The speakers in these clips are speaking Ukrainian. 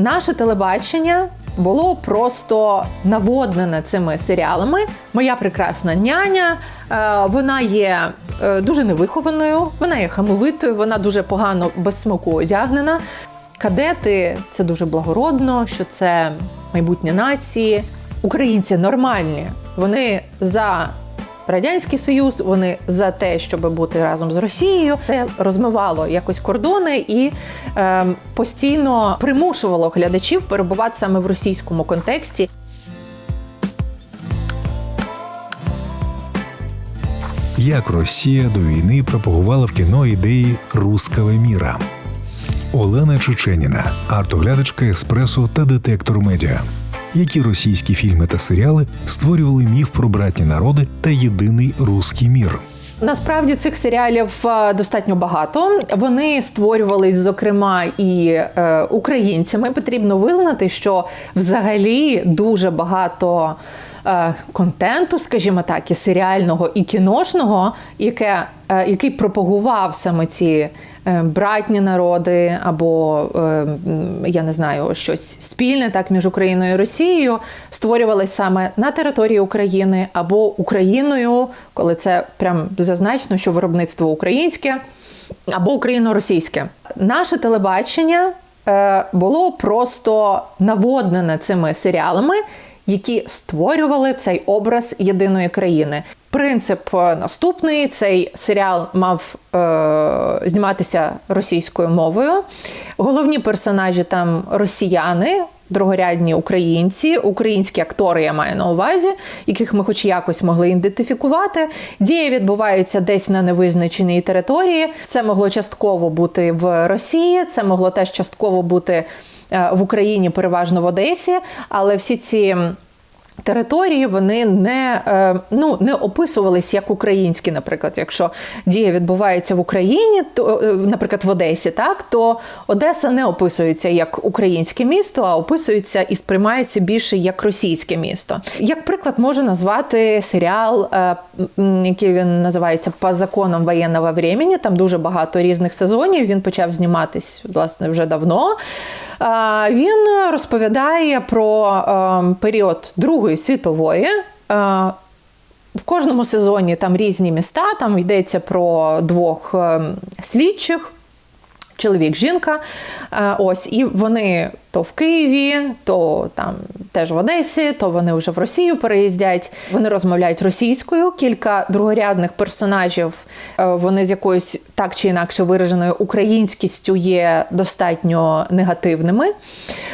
Наше телебачення було просто наводнене цими серіалами. Моя прекрасна няня. е, Вона є е, дуже невихованою, вона є хамовитою, вона дуже погано без смаку одягнена. Кадети це дуже благородно, що це майбутнє нації. Українці нормальні. Вони за Радянський Союз, вони за те, щоб бути разом з Росією. Це розмивало якось кордони і е, постійно примушувало глядачів перебувати саме в російському контексті. Як Росія до війни пропагувала в кіно ідеї руского міра. Олена Чеченіна, артоглядачка еспресо та детектор медіа. Які російські фільми та серіали створювали міф про братні народи та єдиний руський мір? Насправді цих серіалів е, достатньо багато. Вони створювались, зокрема, і е, українцями. Потрібно визнати, що взагалі дуже багато контенту, скажімо так, і серіального, і кіношного, яке, е, який пропагував саме ці е, братні народи, або е, я не знаю, щось спільне так між Україною і Росією, створювалось саме на території України або Україною, коли це прям зазначено, що виробництво українське або україно-російське. Наше телебачення е, було просто наводнене цими серіалами, які створювали цей образ єдиної країни. Принцип е, наступний: цей серіал мав е, зніматися російською мовою. Головні персонажі там росіяни. Другорядні українці, українські актори, я маю на увазі, яких ми хоч якось могли ідентифікувати. Дія відбувається десь на невизначеній території. Це могло частково бути в Росії, це могло теж частково бути в Україні, переважно в Одесі. Але всі ці території вони не, е, ну, не описувались як українські, наприклад, якщо дія відбувається в Україні, то, е, наприклад, в Одесі, так, то Одеса не описується як українське місто, а описується і сприймається більше як російське місто. Як приклад, можу назвати серіал, е, який він називається По законам воєнного времени. Там дуже багато різних сезонів. Він почав зніматись власне вже давно. Він розповідає про е, період Другої світової. Е, В кожному сезоні там різні міста, там йдеться про двох е, слідчих. Чоловік, жінка, Е, ось і вони то в Києві, то там теж в Одесі, то вони вже в Росію переїздять. Вони розмовляють російською. Кілька другорядних персонажів, е, вони з якоюсь так чи інакше вираженою українськістю є достатньо негативними.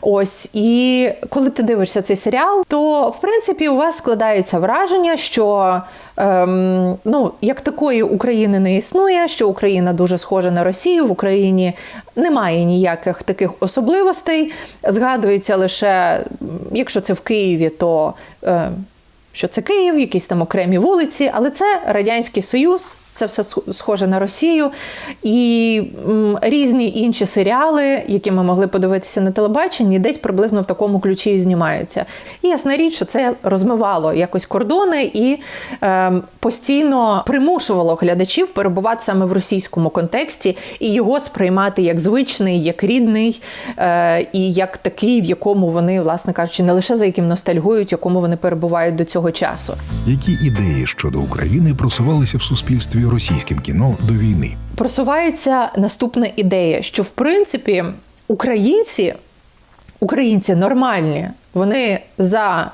Ось і коли ти дивишся цей серіал, то в принципі у вас складається враження, що ем, ну як такої України не існує, що Україна дуже схожа на Росію. В Україні немає ніяких таких особливостей. Згадується лише, якщо це в Києві, то е, що це Київ, якісь там окремі вулиці, але це Радянський Союз, це все схоже на Росію. І різні інші серіали, які ми могли подивитися на телебаченні, десь приблизно в такому ключі і знімаються. І ясна річ, що це розмивало якось кордони і е, постійно примушувало глядачів перебувати саме в російському контексті і його сприймати як звичний, як рідний, е, і як такий, в якому вони, власне кажучи, не лише за яким ностальгують, якому вони перебувають до цього часу. Які ідеї щодо України просувалися в суспільстві російським кіно до війни? Просувається наступна ідея, що в принципі українці, українці нормальні, вони за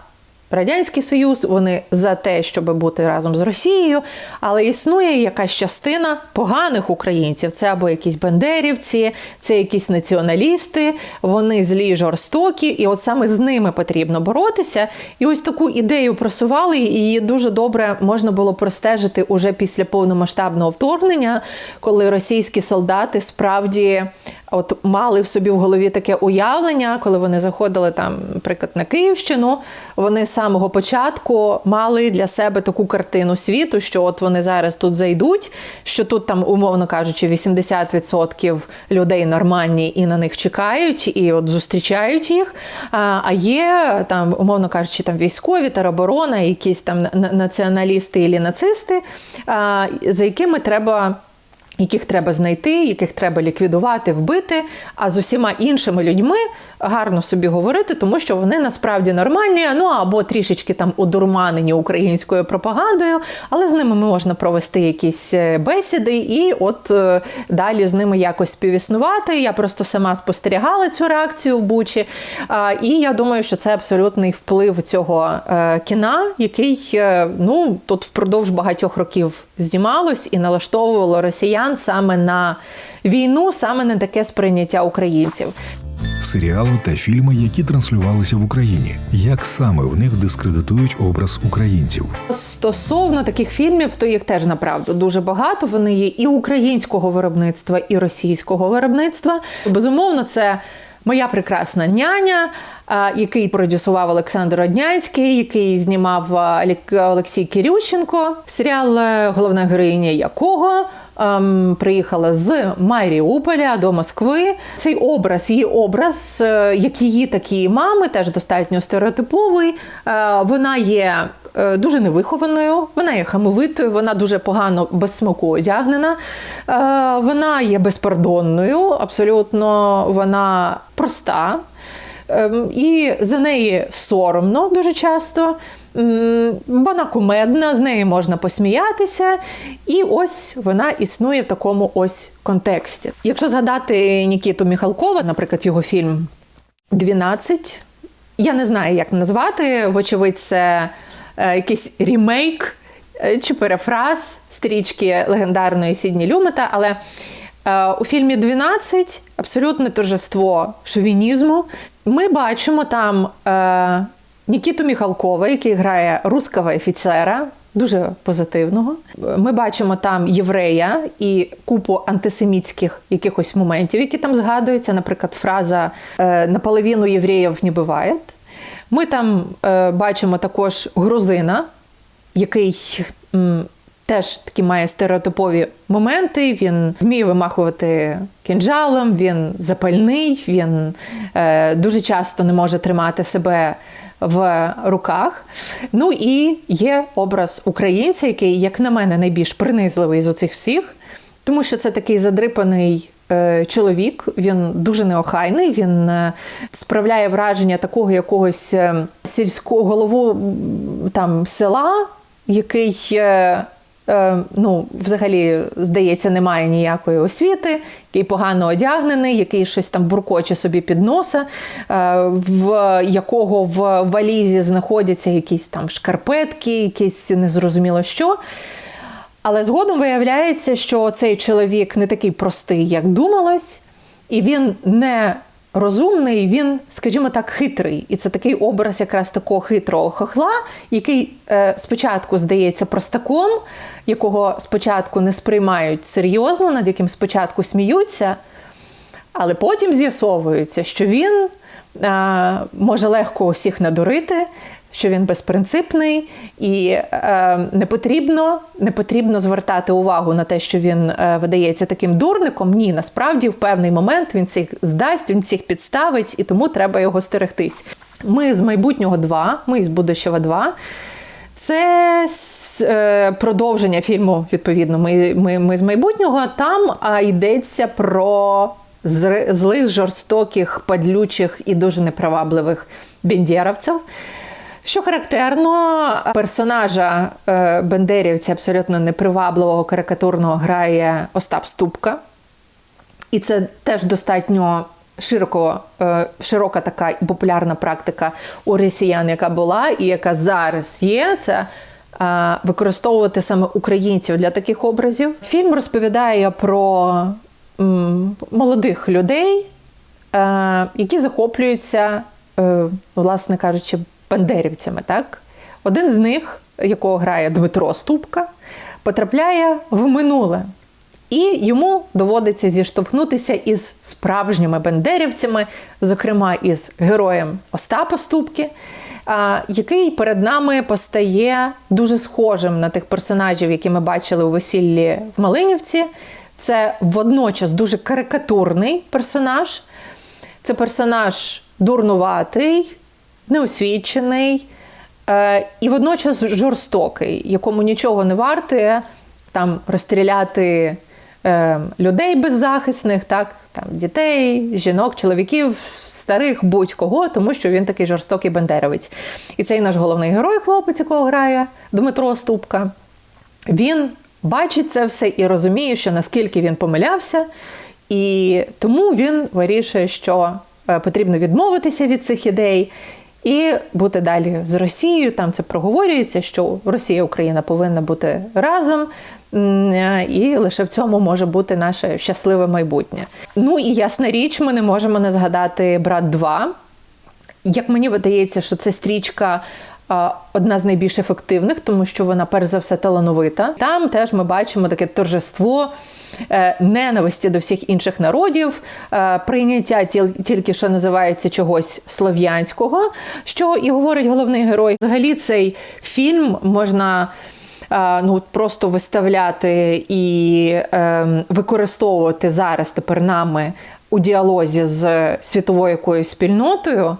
Радянський Союз, вони за те, щоб бути разом з Росією, але існує якась частина поганих українців. Це або якісь бандерівці, це якісь націоналісти, вони злі, жорстокі, і от саме з ними потрібно боротися. І ось таку ідею просували, і її дуже добре можна було простежити уже після повномасштабного вторгнення, коли російські солдати справді от мали в собі в голові таке уявлення, коли вони заходили там, наприклад, на Київщину, вони з самого початку мали для себе таку картину світу, що от вони зараз тут зайдуть, що тут там, умовно кажучи, 80% людей нормальні і на них чекають, і от зустрічають їх. А є там, умовно кажучи, там військові тероборона, якісь там націоналісти і нацисти, за якими треба яких треба знайти, яких треба ліквідувати, вбити. А з усіма іншими людьми гарно собі говорити, тому що вони насправді нормальні, ну або трішечки там удурманені українською пропагандою, але з ними можна провести якісь е, бесіди і от е, далі з ними якось співіснувати. Я просто сама спостерігала цю реакцію в Бучі. І я думаю, що це абсолютний вплив цього е, кіна, який ну тут впродовж багатьох років знімалось і налаштовувало росіян саме на війну, саме на таке сприйняття українців. Серіали та фільми, які транслювалися в Україні. Як саме в них дискредитують образ українців? Стосовно таких фільмів, то їх теж направду дуже багато. Вони є і українського виробництва, і російського виробництва. Безумовно, це моя прекрасна няня, який продюсував Олександр Однянський, який знімав Олексій Кирющенко. Серіал е, головна героїня якого. Ем, Приїхала з Маріуполя до Москви. Цей образ, її образ, е, як її, так і мами, теж достатньо стереотиповий. Е, Вона є е, дуже невихованою, вона є хамовитою, вона дуже погано без смаку одягнена. Е, Вона є безпардонною, абсолютно вона проста. Ем, І за неї соромно дуже часто. Вона кумедна, з неї можна посміятися, і ось вона існує в такому ось контексті. Якщо згадати Нікіту Міхалкова, наприклад, його фільм «12», я не знаю, як назвати. Вочевидь, це е, якийсь рімейк е, чи перефраз стрічки легендарної Сідні Люмета, але у фільмі «12» абсолютне торжество шовінізму. Ми бачимо там е, Нікіту Міхалкова, який грає руского офіцера, дуже позитивного. Ми бачимо там єврея і купу антисемітських якихось моментів, які там згадуються. Наприклад, фраза е, наполовину євреїв не буває. Ми там е, бачимо також грузина, який теж такі має стереотипові моменти. Він вміє вимахувати кінжалом, він запальний, він е, дуже часто не може тримати себе в руках. Ну і є образ українця, який, як на мене, найбільш принизливий з оцих всіх, тому що це такий задрипаний. е, Чоловік, він дуже неохайний, він е, справляє враження такого якогось е, сільського голову там села, який е, ну, взагалі, здається, не має ніякої освіти, який погано одягнений, який щось там буркоче собі під носа, е, в якого в валізі знаходяться якісь там шкарпетки, якісь незрозуміло що. Але згодом виявляється, що цей чоловік не такий простий, як думалось, і він не розумний, він, скажімо так, хитрий. І це такий образ якраз такого хитрого хохла, який е, спочатку здається простаком, якого спочатку не сприймають серйозно, над яким спочатку сміються, але потім з'ясовується, що він е, може легко усіх надурити, що він безпринципний, і е, не потрібно не потрібно звертати увагу на те, що він е, видається таким дурником. Ні, насправді в певний момент він всіх здасть, він всіх підставить, і тому треба його стерегтись. Ми з майбутнього 2, ми з будущого 2. Це е, продовження фільму, відповідно. Ми, ми, ми з майбутнього. Там а, йдеться про злих, жорстоких, падлючих і дуже непривабливих бендєровців. Що характерно, персонажа е, бендерівця абсолютно непривабливого карикатурного грає Остап Ступка. І це теж достатньо широко, е, широка така популярна практика у росіян, яка була і яка зараз є. Це е, використовувати саме українців для таких образів. Фільм розповідає про молодих людей, які захоплюються, власне кажучи, бандерівцями. Так? Один з них, якого грає Дмитро Ступка, потрапляє в минуле. І йому доводиться зіштовхнутися із справжніми бендерівцями, зокрема із героєм Остапа Ступки, який перед нами постає дуже схожим на тих персонажів, які ми бачили у весіллі в Малинівці. Це водночас дуже карикатурний персонаж. Це персонаж дурнуватий, неосвічений е, і водночас жорстокий, якому нічого не вартує там розстріляти е, людей беззахисних, так, там дітей, жінок, чоловіків, старих, будь-кого, тому що він такий жорстокий бандеровець. І цей наш головний герой, хлопець, якого грає Дмитро Ступка, він бачить це все і розуміє, що наскільки він помилявся, і тому він вирішує, що е, потрібно відмовитися від цих ідей. І бути далі з Росією. Там це проговорюється, що Росія і Україна повинна бути разом, і лише в цьому може бути наше щасливе майбутнє. Ну і ясна річ, ми не можемо не згадати брат 2 як мені видається, що це стрічка. Одна з найбільш ефективних, тому що вона перш за все талановита. Там теж ми бачимо таке торжество е, ненависті до всіх інших народів, е, прийняття тільки що називається чогось слов'янського, що і говорить головний герой. Взагалі цей фільм можна е, ну просто виставляти і використовувати зараз тепер нами у діалозі з світовою якоюсь спільнотою,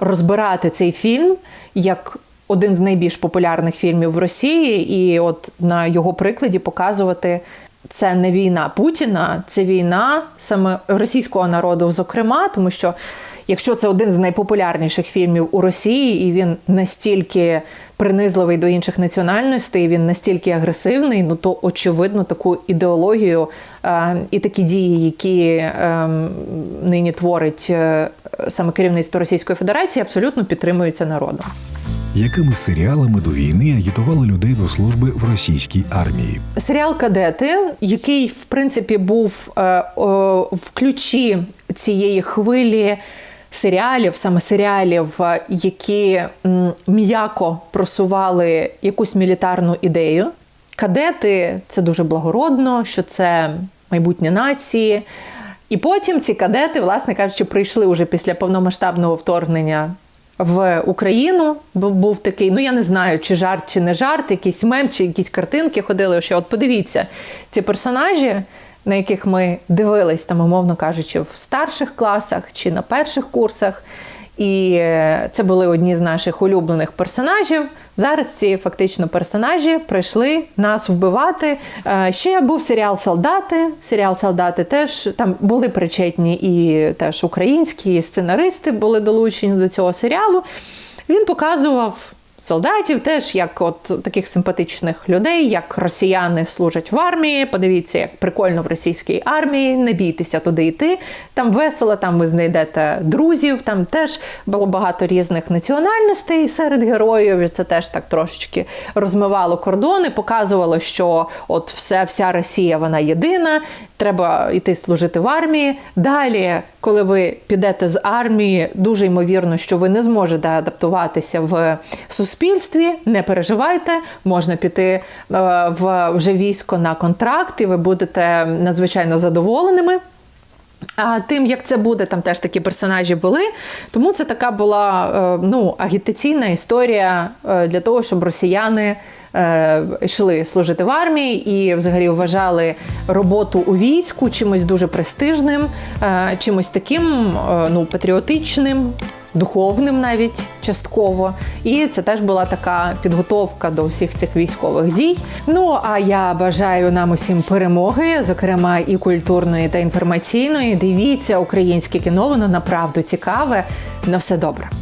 розбирати цей фільм як один з найбільш популярних фільмів в Росії, і от на його прикладі показувати. Це не війна Путіна, це війна саме російського народу, зокрема, тому що якщо це один з найпопулярніших фільмів у Росії, і він настільки принизливий до інших національностей, він настільки агресивний, ну то очевидно таку ідеологію е, і такі дії, які е, нині творить е, саме керівництво Російської Федерації, абсолютно підтримуються народом. Якими серіалами до війни агітували людей до служби в російській армії? Серіал Кадети, який в принципі був е, о, в ключі цієї хвилі серіалів, саме серіалів, е, які м'яко просували якусь мілітарну ідею. Кадети це дуже благородно, що це майбутнє нації. І потім ці кадети, власне кажучи, прийшли уже після повномасштабного вторгнення в Україну. Бу- Був такий, ну я не знаю, чи жарт, чи не жарт, якийсь мем, чи якісь картинки ходили. Що от подивіться, ці персонажі, на яких ми дивились, там, умовно кажучи, в старших класах чи на перших курсах. І е, це були одні з наших улюблених персонажів. Зараз ці фактично персонажі прийшли нас вбивати. Е, Ще був серіал Солдати. Серіал Солдати теж там були причетні і теж українські сценаристи були долучені до цього серіалу. Він показував солдатів теж як от таких симпатичних людей, як росіяни служать в армії. Подивіться, як прикольно в російській армії. Не бійтеся туди йти. Там весело, там ви знайдете друзів. Там теж було багато різних національностей серед героїв. І це теж так трошечки розмивало кордони, показувало, що от все, вся Росія вона єдина. Треба йти служити в армії. Далі, коли ви підете з армії, дуже ймовірно, що ви не зможете адаптуватися в суспільстві. Не переживайте, можна піти е, в вже військо на контракт, і ви будете надзвичайно задоволеними. А тим, як це буде, там теж такі персонажі були. Тому це така була е, ну, агітаційна історія е, для того, щоб росіяни йшли служити в армії і взагалі вважали роботу у війську чимось дуже престижним, чимось таким ну, патріотичним. Духовним навіть частково, і це теж була така підготовка до всіх цих військових дій. Ну а я бажаю нам усім перемоги, зокрема і культурної та інформаційної. Дивіться українське кіно, воно направду цікаве. На все добре.